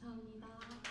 감사합니다.